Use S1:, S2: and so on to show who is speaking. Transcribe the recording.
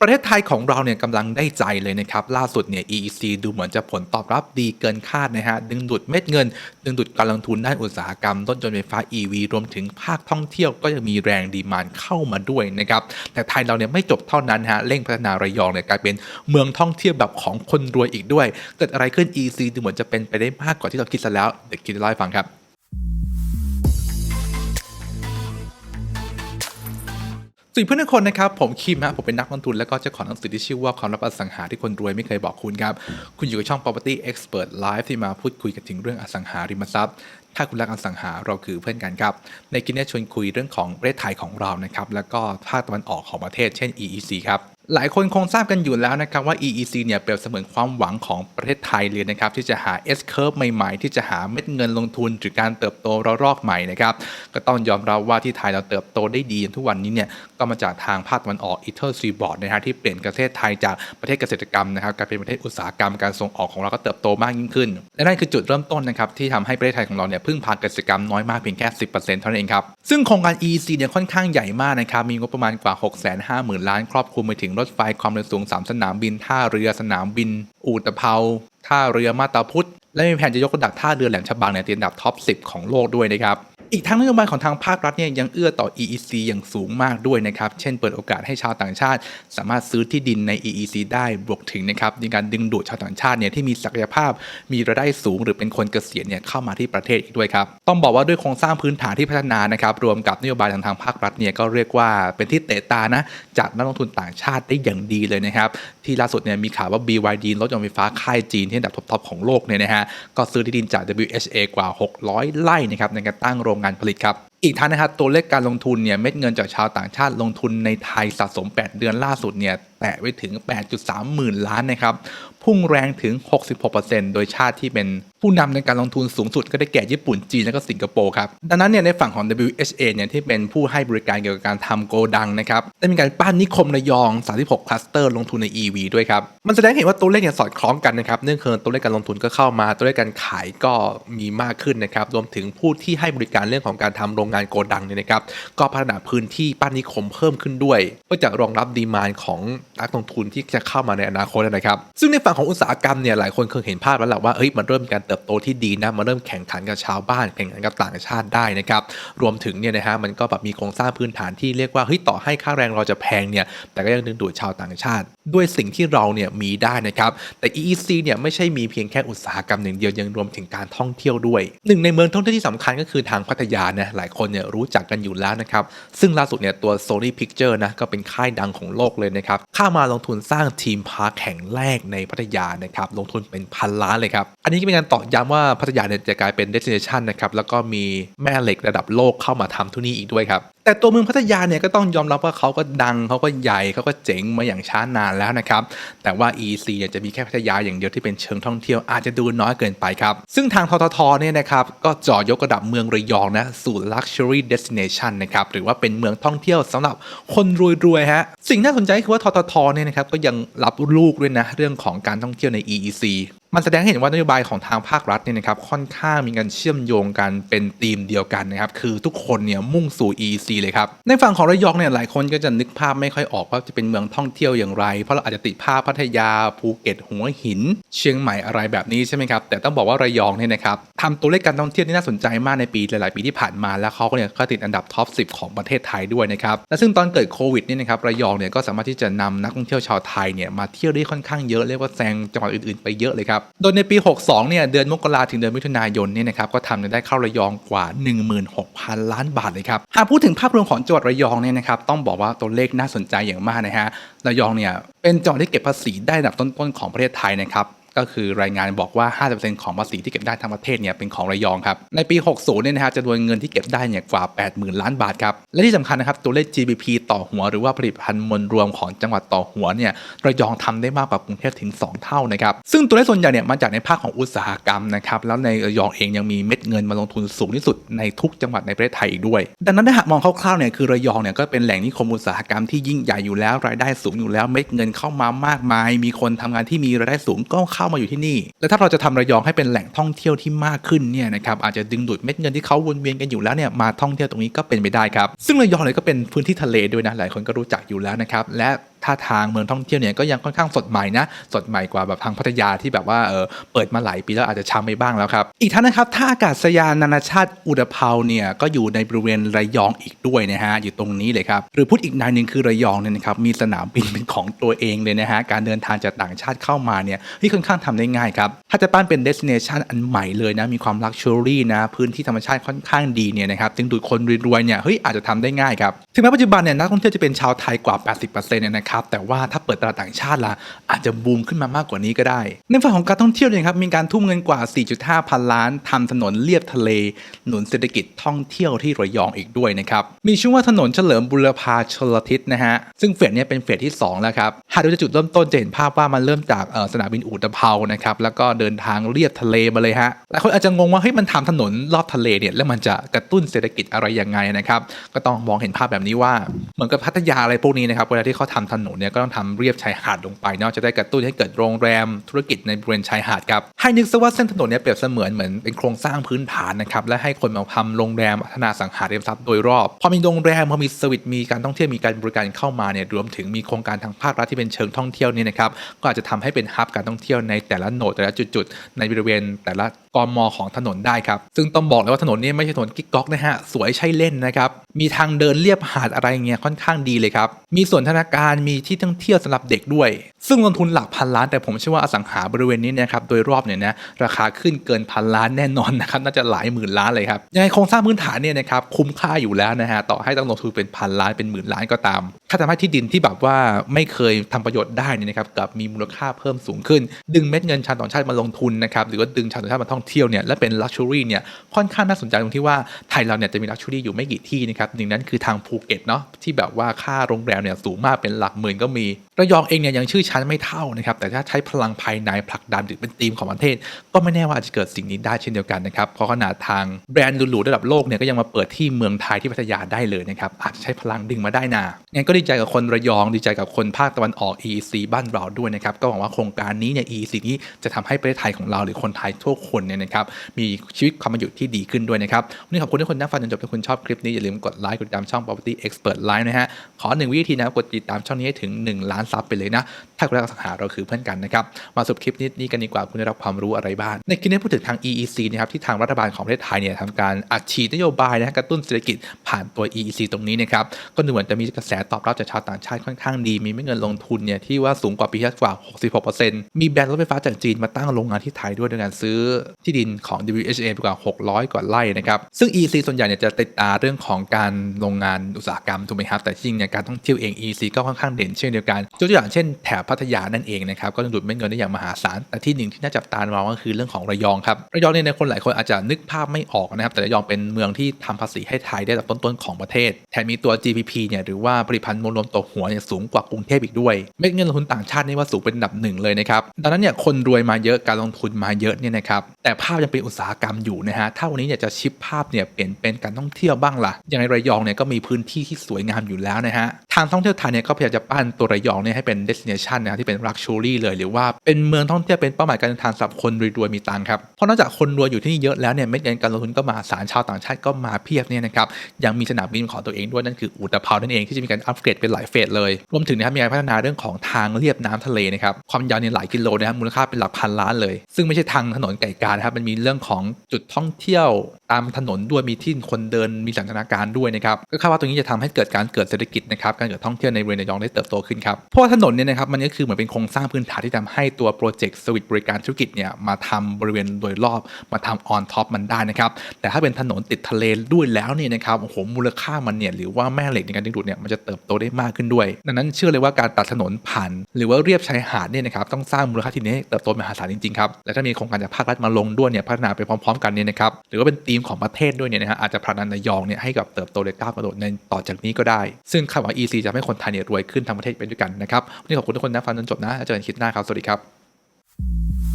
S1: ประเทศไทยของเราเนี่ยกำลังได้ใจเลยนะครับ ล่าสุดเนี่ย EEC ดูเหมือนจะผลตอบรับดีเกินคาดนะฮะ ดึงดูดเม็ดเงิน ดึงดูดการลงทุนด้านอุตสาหกรรมรถยนต์ไฟฟ้า EV รวมถึงภาคท่องเที่ยวก็ยังมีแรงดีมานเข้ามาด้วยนะครับ แต่ไทยเราเนี่ยไม่จบเท่านั้นฮะ เร่งพัฒนาระยองเนี่ยกลายเป็นเมืองท่องเที่ยวแบบของคนรวยอีกด้วย เกิดอะไรขึ้น EEC ดูเหมือนจะเป็นไปได้มากกว่าที่เราคิดซะแล้วเดี๋ยวคิดเล่าให้ฟังครับ สวัสดีเพื่อนทุกคนนะครับ ผมคิมฮะผมเป็นนักลงทุน และก็เจ้าของหนังสือที่ชื่อว่าความลับอสังหาที่คนรวยไม่เคยบอกคุณครับ คุณอยู่กับช่อง Property Expert Live ที่มาพูดคุยกันถึงเรื่องอสังหาริมทรัพย์ ถ้าคุณรักอสังหาเราคือเพื่อนกันครับ ในคลิปนี้ชวนคุยเรื่องของประเทศไทยของเรานะครับ แล้วก็ภาคตะวันออกของประเทศเช่น EEC ครับ หลายคนคงทราบกันอยู่แล้วนะครับว่า EEC เนี่ยเปรียบเสมือนความหวังของประเทศไทยเลยนะครับที่จะหา S curve ใหม่ๆ ที่จะหาเม็ดเงินลงทุนหรือการเติบโตระลอกใหม่นะครับก็ต้องยอมรับว่าที่ไทยเราเติบโตได้ดีทุกวันนี้เนี่ยก็มาจากทางภาคตะวันออก e t h e r Seaboard นะฮะที่เปลี่ยนประเทศไทยจากประเทศเกษตรกรรมนะครับกลายเป็นประเทศอุตสาหกรรมการส่งออกของเราก็เติบโตมากยิ่งขึ้น และนั่นคือจุดเริ่มต้นนะครับที่ทำให้ประเทศไทยของเราเนี่ยพึ่งพาเกษตรกรรมน้อยมากเพียงแค่ 10%เท่านั้นเองครับซึ่งโครงการ EEC เนี่ยค่อนข้างใหญ่มากนะครับมีงบประมาณกว่า 650,000 ล้านครอบคลุมไปถึงรถไฟความเร็วสูง 3 สนามบิน ท่าเรือสนามบิน อู่ตะเภาท่าเรือมาตาพุธและมีแผนจะยกระดับท่าเรือแหลมฉบังในเติดอันดับท็อป 10 ของโลกด้วยนะครับ อีกทั้งนโยบายของทางภาครัฐเนี่ยยังเอื้อต่อ EEC อย่างสูงมากด้วยนะครับ เช่นเปิดโอกาสให้ชาวต่างชาติ สามารถซื้อที่ดินใน EEC ได้บวกถึงนะครับในการดึงดูดชาวต่างชาติเนี่ยที่มีศักยภาพ มีรายได้สูง หรือเป็นคนเกษียณเนี่ยเข้ามาที่ประเทศอีกด้วยครับ ต้องบอกว่าด้วยโครงสร้างพื้นฐานที่พัฒนานะครับ รวมกับนโยบายทางทางภาครัฐเนี่ยก็เรียกว่าเป็นที่เตะตานะจากนักลงทุนต่างชาติได้อย่างดีเลยนะครับ ที่ล่าสุดเนี่ยมีข่าวว่า BYD รถยนต์ไฟฟ้าค่ายจีนที่อันดับท็อปๆของโลกเนี่ยนะฮะก็ซื้อที่ดินจาก WHA กว่า 600 ไร่นะครับในการตั้งโรงงานผลิตครับอีกทั้งนะครับตัวเลขการลงทุนเนี่ยเม็ดเงินจากชาวต่างชาติลงทุนในไทยสะสม 8 เดือนล่าสุดเนี่ยแตะไปถึง 8.3 หมื่นล้านนะครับ พุ่งแรงถึง 66%โดยชาติที่เป็นผู้นำในการลงทุนสูงสุดก็ได้แก่ญี่ปุ่นจีนและก็สิงคโปร์ครับ ดังนั้นเนี่ยในฝั่งของ WHA เนี่ยที่เป็นผู้ให้บริการเกี่ยวกับการทำโกดังนะครับ ได้มีการปั้นนิคมระยอง 36 คลัสเตอร์ลงทุนใน EV ด้วยครับ มันแสดงเห็นว่าตัวเลขเนี่ยสอดคล้องกันนะครับ เนื่องจากตัวเลขการลงทุนก็เข้ามา ตัวเลขการขายก็มีมากขึ้นนะครับ รวมถึงผู้ที่ให้บริการเรื่องของการทำโรงงานโกดังเนี่ยนะครับ ก็พัฒนาพื้นที่ปั้นนิคมเพิ่มขึ้นด้วย เพื่อจะรองรับดีมานของ นักลงทุนที่จะเข้ามาในอนาคตนะครับ ซึ่งในฝั่งของอุตสาหกรรมเนี่ยหลายคนเคยเห็นภาพแล้วแหละว่าเฮ้ยมันเริ่มมีการเติบโตที่ดีนะมันเริ่มแข่งขันกับชาวบ้านแข่งขันกับต่างชาติได้นะครับรวมถึงเนี่ยนะฮะมันก็แบบมีโครงสร้างพื้นฐานที่เรียกว่าเฮ้ยต่อให้ค่าแรงเราจะแพงเนี่ยแต่ก็ยังดึงดูดชาวต่างชาติ ด้วยสิ่งที่เราเนี่ยมีได้นะครับแต่ EEC เนี่ยไม่ใช่มีเพียงแค่อุตสาหกรรมอย่างเดียวยังรวมถึงการท่องเที่ยวด้วยหนึ่งในเมืองท่องเที่ยวที่สำคัญก็คือทางพัทยานะหลายคนเนี่ยรู้จักกันอยู่แล้วนะครับซึ่งล่าสุดเนี่ยตัว Sony Picture นะก็เป็นค่ายดังของโลกเลยนะครับเข้ามาลงทุนสร้างทีมพาร์คแห่งแรกในพัทยานะครับลงทุนเป็นพันล้านเลยครับ อันนี้ก็เป็นการตอกย้ำว่าพัทยาเนี่ยจะกลายเป็น destination นะครับแล้วก็มีแม่เหล็กระดับโลกเข้ามาทำที่นี่อีกด้วยครับแต่ตัวเมืองพัทยาเนี่ยก็ต้องยอมรับว่าเขาก็ดังเขาก็ใหญ่เขาก็เจ๋งมาอย่างช้านานแล้วนะครับแต่ว่า EC เนี่ยจะมีแค่พัทยาอย่างเดียวที่เป็นเชิงท่องเที่ยวอาจจะดูน้อยเกินไปครับ ซึ่งทางทททเนี่ยนะครับก็จ่อยกระดับเมืองระยองนะสู่ luxury destination นะครับหรือว่าเป็นเมืองท่องเที่ยวสำหรับคนรวยๆฮะสิ่งน่าสนใจคือว่าทททเนี่ยนะครับก็ยังรับลูกด้วยนะเรื่องของการท่องเที่ยวใน EEC มันแสดงให้เห็นว่านโยบายของทางภาครัฐเนี่ยนะครับค่อนข้างมีการเชื่อมโยงกันเป็นธีมเดียวกันนะครับคือทุกคนเนี่ยมุ่งสู่ EC เลยครับในฝั่งของระยองเนี่ยหลายคนก็จะนึกภาพไม่ค่อยออกว่าจะเป็นเมืองท่องเที่ยวอย่างไร เพราะเราอาจจะติดภาพพัทยาภูเก็ตหัวหิน เชียงใหม่อะไรแบบนี้ใช่ไหมครับแต่ต้องบอกว่าระยองเนี่ยนะครับทำตัวเลขการท่องเที่ยวที่น่าสนใจมากในปีหลาย ๆ ปีที่ผ่านมาแล้วเขาเนี่ยก็ติดอันดับท็อป 10 ของประเทศไทยด้วยนะครับและซึ่งตอนเกิดโควิดเนี่ยนะครับระยองเนี่ยก็สามารถที่จะนำนักท่องเที่ยวชาวไทยเนี่ยมาเที่ยวได้ค่อนข้างเยอะเรียกว่าแซงจังหวัดอื่น ๆ ไปเยอะเลยครับโดยในปี 62 เนี่ยเดือนมกราถึงเดือนมิถุนายนเนี่ยนะครับก็ทำได้เข้าระยองกว่า 16,000 ล้านบาทเลยครับหากพูดถึงภาพรวมของจังหวัดระยองเนี่ยนะครับต้องบอกว่าตัวเลขน่าสนใจอย่างมากนะฮะระยองเนี่ยเป็นจังหวัดที่เก็บภาษีได้อันดับต้นๆของประเทศไทยนะครับ ก็คือรายงานบอกว่า 50%ของภาษีที่เก็บได้ทั้งประเทศเนี่ยเป็นของระยองครับ ในปี 60 เนี่ยนะฮะจำนวนเงินที่เก็บได้เนี่ยกว่า 80,000 ล้านบาทครับ และที่สำคัญนะครับตัวเลข GDP ต่อหัว หรือว่าผลิตภัณฑ์มวลรวมของจังหวัดต่อหัวเนี่ยระยองทำได้มากกว่ากรุงเทพถึง 2 เท่านะครับ ซึ่งตัวเลขส่วนใหญ่เนี่ยมาจากในภาคของอุตสาหกรรมนะครับ แล้วในระยองเองยังมีเม็ดเงินมาลงทุนสูงที่สุดในทุกจังหวัดในประเทศไทยอีกด้วย ดังนั้นถ้าหากมองคร่าวๆเนี่ยคือระยองเนี่ยก็เป็นแหล่งนิคมอุตสาหกรรมที่ยิ่งใหญ่อยู่แล้วรายได้สูงอยู่แล้วเม็ดเงินเข้ามามากมาย มีคนทำงานที่มีรายได้สูงก็เข้ามาอยู่ที่นี่ และถ้าเราจะทำระยองให้เป็นแหล่งท่องเที่ยวที่มากขึ้นเนี่ยนะครับอาจจะดึงดูดเม็ดเงินที่เขาวนเวียนกันอยู่แล้วเนี่ยมาท่องเที่ยวตรงนี้ก็เป็นไปได้ครับ ซึ่งระยองเลยก็เป็นพื้นที่ทะเลด้วยนะหลายคนก็รู้จักอยู่แล้วนะครับและ ท่าทางเมืองท่องเที่ยวเนี่ยก็ยังค่อนข้างสดใหม่นะสดใหม่กว่าแบบทางพัทยาที่แบบว่าเออเปิดมาหลายปีแล้วอาจจะช้ำไปบ้างแล้วครับ อีกทั้งนะครับท่าอากาศยานนานาชาติอุตภเปาเนี่ยก็อยู่ในบริเวณระยองอีกด้วยนะฮะอยู่ตรงนี้เลยครับหรือพูดอีกนายหนึ่งคือระยองเนี่ยนะครับมีสนามบินเป็นของตัวเองเลยนะฮะการเดินทางจากต่างชาติเข้ามาเนี่ยที่ค่อนข้างทำได้ง่ายครับถ้าจะปั้นเป็นเดสเนชันอันใหม่เลยนะมีความลักชัวรี่นะพื้นที่ธรรมชาติค่อนข้างดีเนี่ยนะครับจึงดูดคนรวยๆเนี่ยเฮ้ยอาจจะทำได้ง่ายครับ ถึงแม้ปัจจุบันเนี่ยนักท่องเที่ยวจะเป็นชาวไทยกว่า 80%เนี่ยนะครับแต่ว่าถ้าเปิดตลาดต่างชาติล่ะอาจจะบูมขึ้นมามากกว่านี้ก็ได้ ในฝั่งของการท่องเที่ยวเนี่ยครับมีการทุ่มเงินกว่า 4.5 พันล้านทำถนนเลียบทะเล หนุนเศรษฐกิจท่องเที่ยวที่ระยองอีกด้วยนะครับมีชื่อว่าถนนเฉลิมบุรพาชลทิศนะฮะซึ่งเฟสเนี้เป็นเฟสที่ 2 แล้วครับหากดูจากจุดเริ่มต้นจะเห็นภาพว่ามันเริ่มจากสนามบินอู่ตะเภานะครับแล้วก็เดินทางเลียบทะเลมาเลยฮะหลายคนอาจจะงงว่าเฮ้ยมันทำถนนรอบทะเลเนี่ยแล้วมันจะกระตุ้นเศรษฐกิจอะไรยังไงนะครับก็ต้องมองเห็นภาพแบบนี้ว่าเหมือนกับพัทยาอะไรพวกนี้นะครับเวลาที่เขาทำถนนเนี่ยก็ต้องทำเรียบชายหาดลงไปเนาะจะได้กระตุ้นให้เกิดโรงแรมธุรกิจในบริเวณชายหาดครับให้นึกซะว่าเส้นถนนเนี่ยเปรียบเสมือนเหมือนเป็นโครงสร้างพื้นฐานนะครับและให้คนมาทำโรงแรมพัฒนาสังหาริมทรัพย์โดยรอบพอมีโรงแรมพอมีสวิตมีการท่องเที่ยวมีการบริการเข้ามาเนี่ยรวมถึงมีโครงการทางภาครัฐที่เป็นเชิงท่องเที่ยวนี่นะครับก็อาจจะทำให้เป็นฮับการท่องเที่ยวในแต่ละโหนดแต่ละจุดๆในบริเวณแต่ละกมของถนนได้ครับซึ่งต้องบอกเลยว่าถนนนี้ไม่ใช่ถนนกิ๊กก๊อกนะฮะสวยใช่เล่นนะครับมีทางเดินเรียบหาดอะไรเงี้ยค่อนข้างดีเลยครับ มีส่วนธนาการมีที่ท่องเที่ยวสำหรับเด็กด้วย ซึ่งลงทุนหลักพันล้านแต่ผมเชื่อว่าอสังหาบริเวณนี้นะครับโดยรอบเนี่ยนะราคาขึ้นเกินพันล้านแน่นอนนะครับน่าจะหลายหมื่นล้านเลยครับยังไงโครงสร้างพื้นฐานเนี่ยนะครับคุ้มค่าอยู่แล้วนะฮะต่อให้ต้องลงทุนเป็นพันล้านเป็นหมื่นล้านก็ตามถ้าทำให้ที่ดินที่แบบว่าไม่เคยทำประโยชน์ได้เนี่ยนะครับกับมีมูลค่าเพิ่มสูงขึ้น ดึงเม็ดเงินชาวต่างชาติมาลงทุนนะครับหรือว่าดึงชาวต่างชาติมาท่องเที่ยวเนี่ยและเป็นลักชัวรี่เนี่ยค่อนข้างน่าสนใจตรงที่ว่าไทยเราเนี่ยจะมีลักชัวรี่อยู่ไม่กี่ที่นะครับหนึ่งนั้นคือทางภูเก็ตเนาะที่แบบว่าค่าโรงแรมเนี่ยสูงมากเป็นหลักหมื่นก็มี ระยองเองเนี่ยยังชื่อชั้นไม่เท่านะครับแต่ถ้าใช้พลังภายในผลักดันหรือเป็นธีมของประเทศ ก็ไม่แน่ว่าอาจจะเกิดสิ่งนี้ได้เช่นเดียวกันนะครับเพราะขนาดทางแบรนด์หรูๆระดับโลกเนี่ยก็ยังมาเปิดที่เมืองไทยที่พัทยาได้เลยนะครับอาจจะใช้พลังดึงมาได้นางั้นก็ดีใจกับคนระยองดีใจกับคนภาคตะวันออก EEC บ้านเราด้วยนะครับก็หวังว่าโครงการนี้เนี่ย EEC นี้จะทำให้ประเทศไทยของเราหรือคนไทยทุกคนเนี่ยนะครับมีชีวิตความเป็นอยู่ที่ดีขึ้นด้วยนะครับวันนี้ขอบคุณทุกคนที่ฟังจนจบถ้าคุณชอบคลิปนี้อย่าลืมกดไลค์กดติดตามช่อง Property Expert Live นะฮะขอหนึ่งวิธีนะกดติดตามช่องนี้ให้ถึง1ล้านซับไปเลยนะ ถ้าคุณรักอสังหาเราคือเพื่อนกันนะครับ มาสรุปคลิปนี้นี้กันดีกว่าคุณได้รับความรู้อะไรบ้าง ในคลิปนี้พูดถึงทาง EEC นะครับที่ทางรัฐบาลของประเทศไทยเนี่ยทำการอัดฉีดนโยบายนะกระตุ้นเศรษฐกิจผ่านตัว EEC ตรงนี้นะครับก็ดูเหมือนจะมีกระแสตอบรับจากชาวต่างชาติค่อนข้างดี มีเม็ดเงินลงทุนเนี่ยที่ว่าสูงกว่าปีที่แล้วกว่า 66%มีแบรนด์รถไฟฟ้าจากจีนมาตั้งโรงงานที่ไทยด้วยโดยการซื้อที่ดินของ WHA ไปกว่า 600 กว่าไร่นะครับซึ่ง EEC ส่วนใหญ่เนี่ยจะติดตาเรื่องของการโรงงานอุตสาหกรรมถูกไหมครับแต่จริงเนี่ยการท่องเที่ยวเอง EEC ก็ค่อนข้างเด่นเช่นเดียวกันยกตัวอย่างเช่นแถบพัทยานั่นเองนะครับก็ดูดเม็ดเงินได้อย่างมหาศาลแต่ที่หนึ่งที่น่าจับตามองก็คือเรื่องของระยองครับระยองเนี่ยในคนหลายคนอาจจะนึกภาพไม่ออกนะครับแต่ระยองเป็นเมืองที่ทำภาษีให้ไทยได้ระดับต้นๆของประเทศแถมมีตัว GDP เนี่ยหรือว่าผลิตภัณฑ์มวลรวมต่อหัวเนี่ยสูงกว่ากรุงเทพอีกด้วย เม็ดเงินลงทุนต่างชาตินี่ว่าสูงเป็นอันดับหนึ่งเลยนะครับดังนั้นเนี่ยคนรวยมาเยอะการลงทุนมาเยอะเนี่ยนะครับแต่ภาพยังเป็นอุตสาหกรรมอยู่นะฮะถ้าวันนี้เนี่ยจะชิปภาพเนี่ยเปลี่ยนเป็นการท่องเที่ยวบ้างล่ะอย่างในระยองเนี่ยก็มีพื้นที่ที่สวยงามอยู่แล้วนะฮะทางท่องเที่ยวไทยเนี่ยก็พยายามจะปั้นตัวระยองเนี่ยให้เป็น destination นะครับที่เป็น luxury เลย หรือว่าเป็นเมืองท่องเที่ยวเป็นเป้าหมายการเดินทางสำหรับคนรวยๆมีตังครับเพราะนอกจากคนรวยอยู่ที่นี่เยอะแล้วเนี่ยเม็ดเงินการลงทุนก็มาสารชาวต่างชาติก็มาเพียบเนี่ยนะครับยังมีสนามบินของตัวเองด้วยนั่นคืออุตภเปานั่นเองที่จะมีการอัปเกรดเป็นหลายเฟสเลยรวมถึงนะครับมีการพัฒนาเรื่องของทางเรียบน้ำทะเลนะครับความยาวเนี่ยหลายกิโลนะครับมูลค่าเป็นหลักพันล้านเลย ซึ่งไม่ใช่ทางถนนไก่กานะครับมันมีเรื่องของจุดท่องเที่ยวตามถนนด้วยมีที่คนเดินมีสันทนาการด้วยนะครับก็คาดว่าตรงนี้จะทำให้เกิดการเกิดเศรษฐกิจนะครับการเกิดท่องเที่ยวในเระยองได้เติบโตขึ้นครับราะว่าถนนเนี่ยนะครับมันก็คือเหมือนเป็นโครงสร้างพื้นฐานที่ทำให้ตัวโปรเจกต์สวิตบริการธุรกิจเนี่ยมาทำบริเวณโดยรอบมาทำออนท็อปมันได้นะครับแต่ถ้าเป็นถนนติดทะเลด้วยแล้วเนี่ยนะครับโอ้โหมูลค่ามันเนี่ยหรือว่าแม่เหล็กในการดึงดูดเนี่ยมันจะเติบโตได้มากขึ้นด้วย ดังนั้นเชื่อเลยว่าการตัดถนนผ่านหรือว่าเรียบชายหาดเนี่ยนะครับต้องสร้างมูลค่าที่นี้เติบโตมหาศาลจริงๆครับและถ้ามีโครงการจากภาครัฐมาลงด้วยเนี่ยพัฒนาไปพร้อมๆ กันเนี่ยนะครับหรือว่าเป็นธีมของประเทศด้วยเนี่ยนะฮะอาจจะผลักดันระยองเนี่ยให้กับเติบโตได้ก้าวกระโดดในต่อจากนี้ก็ได้ ซึ่งคาดว่า EC จะให้คนไทยเนี่ยรวยขึ้นทั้งประเทศไปด้วยกันนะครับวันนี้ขอบคุณทุกคนนะฟังจนจบนะแล้วเจอกันคลิปหน้าครับสวัสดีครับ